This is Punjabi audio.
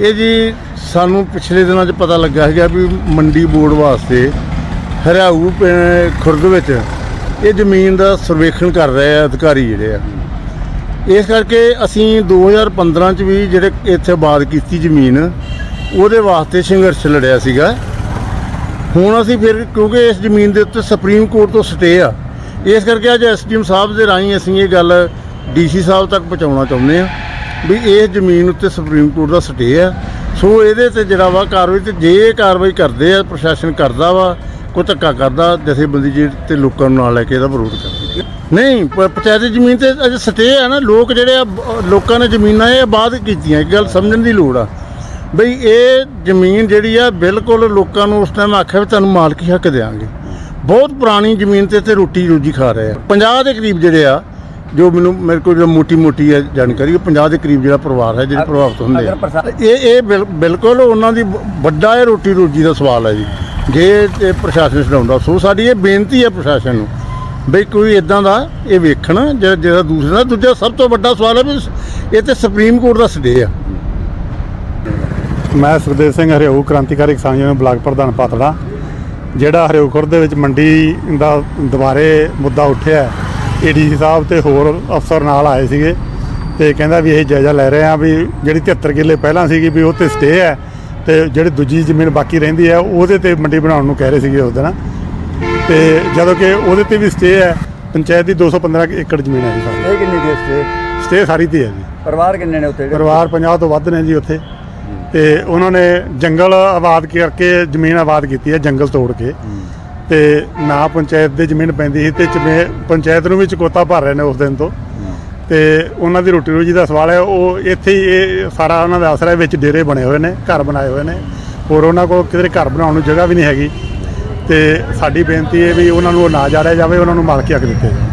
ਇਹ ਜੀ ਸਾਨੂੰ ਪਿਛਲੇ ਦਿਨਾਂ 'ਚ ਪਤਾ ਲੱਗਾ ਹੈਗਾ ਵੀ ਮੰਡੀ ਬੋਰਡ ਵਾਸਤੇ ਹਰਿਆਊ ਪਿੰ- ਖੁਰਦ ਵਿੱਚ ਇਹ ਜ਼ਮੀਨ ਦਾ ਸਰਵੇਖਣ ਕਰ ਰਹੇ ਆ ਅਧਿਕਾਰੀ ਜਿਹੜੇ ਆ। ਇਸ ਕਰਕੇ ਅਸੀਂ 2015 ਚ ਵੀ ਜਿਹੜੇ ਇੱਥੇ ਆਬਾਦ ਕੀਤੀ ਜ਼ਮੀਨ, ਉਹਦੇ ਵਾਸਤੇ ਸੰਘਰਸ਼ ਲੜਿਆ ਸੀਗਾ। ਹੁਣ ਅਸੀਂ ਫਿਰ, ਕਿਉਂਕਿ ਇਸ ਜ਼ਮੀਨ ਦੇ ਉੱਤੇ ਸੁਪਰੀਮ ਕੋਰਟ ਤੋਂ ਸਟੇ ਆ, ਇਸ ਕਰਕੇ ਅੱਜ ਐਸਡੀਐਮ ਸਾਹਿਬ ਦੇ ਰਾਹੀਂ ਅਸੀਂ ਇਹ ਗੱਲ ਡੀਸੀ ਸਾਹਿਬ ਤੱਕ ਪਹੁੰਚਾਉਣਾ ਚਾਹੁੰਦੇ ਆ। ਵੀ ਇਹ ਜ਼ਮੀਨ ਉੱਤੇ ਸੁਪਰੀਮ ਕੋਰਟ ਦਾ ਸਟੇ ਆ। ਸੋ ਇਹਦੇ ਤੇ ਜਿਹੜਾ ਵਾ ਕਾਰਵਾਈ ਤੇ ਜੇ ਕਾਰਵਾਈ ਕਰਦੇ ਆ, ਪ੍ਰਸ਼ਾਸਨ ਕਰਦਾ ਵਾ, ਕੋਈ ਧੱਕਾ ਕਰਦਾ, ਜਥੇਬੰਦੀ ਜੀ ਤੇ ਲੋਕਾਂ ਨੂੰ ਨਾਲ ਲੈ ਕੇ ਇਹਦਾ ਵਿਰੋਧ ਕਰਦੀ ਨਹੀਂ, ਪ- ਪੰਚਾਇਤੀ ਜ਼ਮੀਨ ਤੇ ਅਜੇ ਸਟੇ ਆ ਨਾ, ਲੋਕ ਜਿਹੜੇ ਆ ਲੋਕਾਂ ਨੇ ਜ਼ਮੀਨਾਂ ਇਹ ਆਬਾਦ ਕੀਤੀਆਂ, ਇੱਕ ਗੱਲ ਸਮਝਣ ਦੀ ਲੋੜ ਆ। ਬਈ ਇਹ ਜ਼ਮੀਨ ਜਿਹੜੀ ਆ, ਬਿਲਕੁਲ ਲੋਕਾਂ ਨੂੰ ਉਸ ਟਾਈਮ ਆਖਿਆ ਵੀ ਤੁਹਾਨੂੰ ਮਾਲਕੀ ਹੱਕ ਦੇਾਂਗੇ ਬਹੁਤ ਪੁਰਾਣੀ ਜ਼ਮੀਨ ਤੇ ਤੇ ਰੋਟੀ ਰੋਜੀ ਖਾ ਰਹੇ ਆ। 50 ਦੇ ਕਰੀਬ ਜਿਹੜੇ ਆ ਜੋ ਮੈਨੂੰ ਮੇਰੇ ਕੋਲ ਜੋ ਮੋਟੀ ਮੋਟੀ ਹੈ ਜਾਣਕਾਰੀ ਉਹ 50 ਦੇ ਕਰੀਬ ਜਿਹੜਾ ਪਰਿਵਾਰ ਹੈ ਜਿਹੜੇ ਪ੍ਰਭਾਵਿਤ ਹੁੰਦੇ ਅਗਰ ਆ। ਪ੍ਰਸ਼ਾ- ਇਹ ਇਹ ਬਿਲ- ਬਿਲਕੁਲ ਉਹਨਾਂ ਦੀ ਬ- ਵੱਡਾ ਇਹ ਰੋਟੀ ਰੋਜੀ ਦਾ ਸਵਾਲ ਹੈ ਜੀ। ਜੇ ਇਹ ਪ੍ਰਸ਼ਾਸਨ ਛਡਾਉਂਦਾ ਸੋ ਸਾਡੀ ਇਹ ਬੇਨਤੀ ਹੈ ਪ੍ਰਸ਼ਾਸਨ ਨੂੰ ਬਈ ਕੋਈ ਇਦਾਂ ਦਾ ਇਹ ਵੇਖਣ ਜਿਹੜਾ ਜਿਹੜਾ ਦੂਸਰਾ ਦਾ ਦੂਜਾ ਸਭ ਤੋਂ ਵੱਡਾ ਸਵਾਲ ਹੈ ਵੀ ਇਹ ਤੇ ਸੁਪਰੀਮ ਕੋਰਟ ਦਾ ਸਟੇ ਆ। ਮੈਂ ਸੁਖਦੇਵ ਸਿੰਘ ਹਰਿਆਊ ਕ੍ਰਾਂਤੀਕਾਰੀ ਕਿਸਾਨ ਯੂਨੀਅਨ ਬਲਾਕ ਪ੍ਰਧਾਨ ਪਾਤੜਾ। ਜਿਹੜਾ ਹਰਿਆਊ ਖੁਰਦ ਦੇ ਵਿੱਚ ਮੰਡੀ ਦਾ ਦੁਬਾਰੇ ਮੁੱਦਾ ਉੱਠਿਆ ਏਡੀਸੀ ਸਾਹਿਬ ਤੇ ਹੋਰ ਅਫਸਰ ਨਾਲ ਆਏ ਸੀਗੇ ਤੇ ਕਹਿੰਦਾ ਵੀ ਇਹ ਜਾਇਜ਼ਾ ਲੈ ਰਹੇ ਆ ਵੀ ਜਿਹੜੀ 73 ਕਿੱਲੇ ਪਹਿਲਾਂ ਸੀਗੀ ਵੀ ਉਹ ਤੇ ਸਟੇ ਹੈ ਤੇ ਜਿਹੜੀ ਦੂਜੀ ਜ਼ਮੀਨ ਬਾਕੀ ਰਹਿੰਦੀ ਹੈ ਉਹਦੇ ਤੇ ਮੰਡੀ ਬਣਾਉਣ ਨੂੰ ਕਹਿ ਰਹੇ ਸੀਗੇ ਉਸ ਦਿਨ। ਤੇ ਜਦੋਂ ਕਿ ਉਹਦੇ ਤੇ ਵੀ ਸਟੇ ਹੈ ਪੰਚਾਇਤ ਦੀ 215 ਏਕੜ ਜ਼ਮੀਨ ਹੈ ਜੀ ਸਾਰੀ। ਇਹ ਕਿੰਨੀ ਦੇਰ ਸੇ ਸਟੇ ਸਾਰੀ ਤੇ ਹੈ ਜੀ। ਪਰਿਵਾਰ ਕਿੰਨੇ ਨੇ ਉੱਥੇ? ਪਰਿਵਾਰ 50 ਤੋਂ ਵੱਧ ਨੇ ਜੀ ਉੱਥੇ। ਤੇ ਉਹਨਾਂ ਨੇ ਜੰਗਲ ਆਬਾਦ ਕਰਕੇ ਜ਼ਮੀਨ ਆਬਾਦ ਕੀਤੀ ਹੈ ਜੰਗਲ ਤੋੜ ਕੇ। ਤੇ ਨਾ ਪੰਚਾਇਤ ਦੇ ਜ਼ਮੀਨ ਪੈਂਦੀ ਸੀ ਤੇ ਚਮੇ ਪੰਚਾਇਤ ਨੂੰ ਵੀ ਚਕੋਤਾ ਭਰ ਰਹੇ ਨੇ ਉਸ ਦਿਨ ਤੋਂ। ਤੇ ਉਹਨਾਂ ਦੀ ਰੋਟੀ ਰੋਜੀ ਦਾ ਸਵਾਲ ਹੈ, ਉਹ ਇੱਥੇ ਹੀ ਇਹ ਸਾਰਾ ਉਹਨਾਂ ਦਾ ਆਸਰਾ ਵਿੱਚ ਡੇਰੇ ਬਣੇ ਹੋਏ ਨੇ, ਘਰ ਬਣਾਏ ਹੋਏ ਨੇ। ਹੋਰ ਉਹਨਾਂ ਕੋਲ ਕਿਤੇ ਘਰ ਬਣਾਉਣ ਨੂੰ ਜਗ੍ਹਾ ਵੀ ਨਹੀਂ ਹੈਗੀ। ਤੇ ਸਾਡੀ ਬੇਨਤੀ ਹੈ ਵੀ ਉਹਨਾਂ ਨੂੰ ਨਾ ਜਾੜਿਆ ਜਾਵੇ, ਉਹਨਾਂ ਨੂੰ ਮਾਲਕੀ ਹੱਕ ਦਿੱਤੇ ਜਾਵੇ